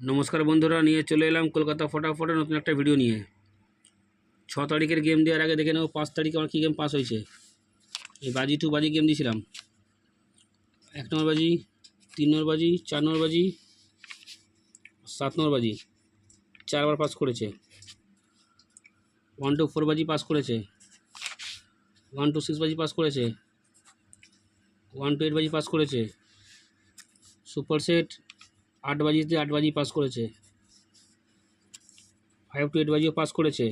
নমস্কার বন্ধুরা, নিয়ে চলে এলাম কলকাতা ফটাফটে নতুন একটা ভিডিও নিয়ে। ছ তারিখের গেম দেওয়ার আগে দেখে নেব পাঁচ তারিখে আমার কী গেম পাস হয়েছে। এই বাজি টু বাজি গেম দিয়েছিলাম এক নম্বর বাজি, তিন নম্বর বাজি, চার নম্বর বাজি, সাত নম্বর বাজি, চারবার পাস করেছে। ওয়ান টু ফোর বাজি পাস করেছে। ওয়ান টু সিক্স বাজি পাস করেছে। ওয়ান টু এইট বাজি পাস করেছে। সুপার সেট আট বাজিতে আট বাজি পাস করেছে। ফাইভ টু এইট বাজিও পাস করেছে।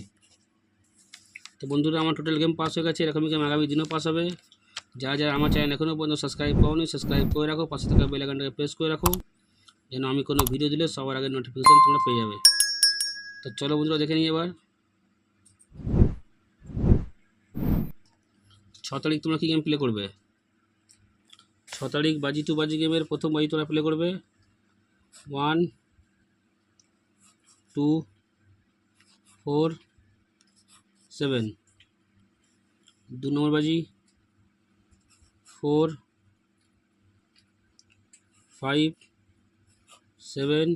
তো বন্ধুরা, আমার টোটাল গেম পাস হয়ে গেছে। এরকমই গেম আগামী দিনও পাস হবে। যারা যারা আমার চ্যানেল এখনও পর্যন্ত সাবস্ক্রাইব করোনি সাবস্ক্রাইব করে রাখো। পাশে থাকা বেল আইকনটাকে প্রেস করে রাখো। যেন আমি কোনো ভিডিও দিলে সবার আগে নোটিফিকেশান তোমরা পেয়ে যাবে। তো চলো বন্ধুরা, দেখে নিই এবার। ছ তারিখ তোমরা কী গেম প্লে করবে? ছ তারিখ বাজি টু বাজি গেমের প্রথম বাজি তোমরা প্লে করবে। ওয়ান টু ফোর সেভেন দু নম্বর বাজি ফোর ফাইভ সেভেন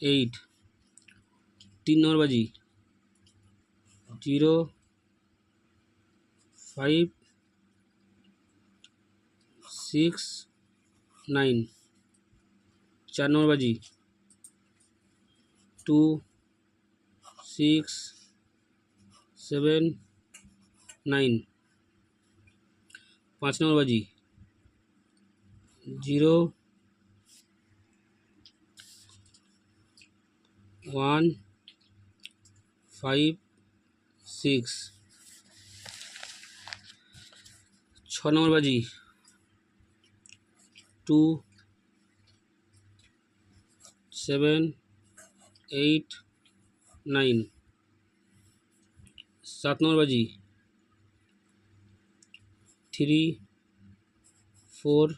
এইট তিন নম্বর বাজি জিরো ফাইভ সিক্স নাইন চার নম্বর বাজি। টু সিক্স সেভেন নাইন পাঁচ নম্বর বাজি। জিরো ওয়ান ফাইভ সিক্স ছ নম্বর বাজি। Two seven, eight, nine. সাত নম্বর বাজি। Three, four,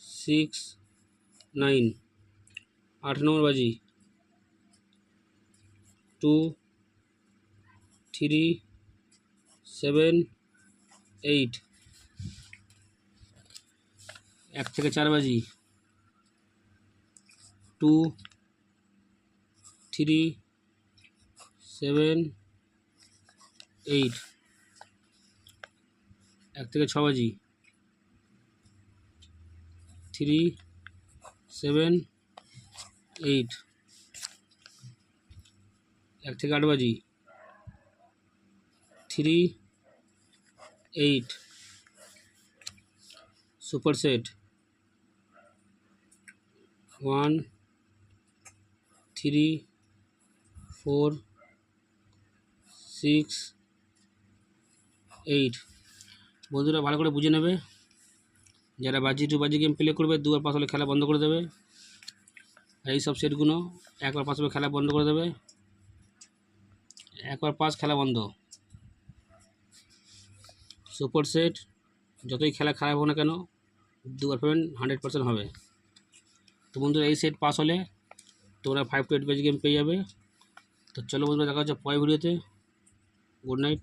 six, nine. আট নম্বর বাজি। Two, three, seven, eight. এক থেকে চার বাজি। Two, three, seven, eight. এক থেকে ছ বাজি। Three, seven, eight. এক থেকে আট বাজি। Three, eight. Super set one three four six eight বন্ধুরা ভালো করে বুঝে নেবে। যারা বাজি টু বাজি গেম প্লে করবে, দুবার পাস হলে খেলা বন্ধ করে দেবে। আর এই সব সেটগুলো একবার পাস হলে খেলা বন্ধ করে দেবে। একবার পাস খেলা বন্ধ। সুপার সেট যতই খেলা খারাপ হোক না কেন, দুবার পেমেন্ট হান্ড্রেড পার্সেন্ট হবে। তো বন্ধুরা এই সেট পাস হলে তোমরা ফাইভ টু এইট বাজি গেম পেয়ে যাবে তো চলো বন্ধুরা দেখা হচ্ছে পরের ভিডিওতে গুড নাইট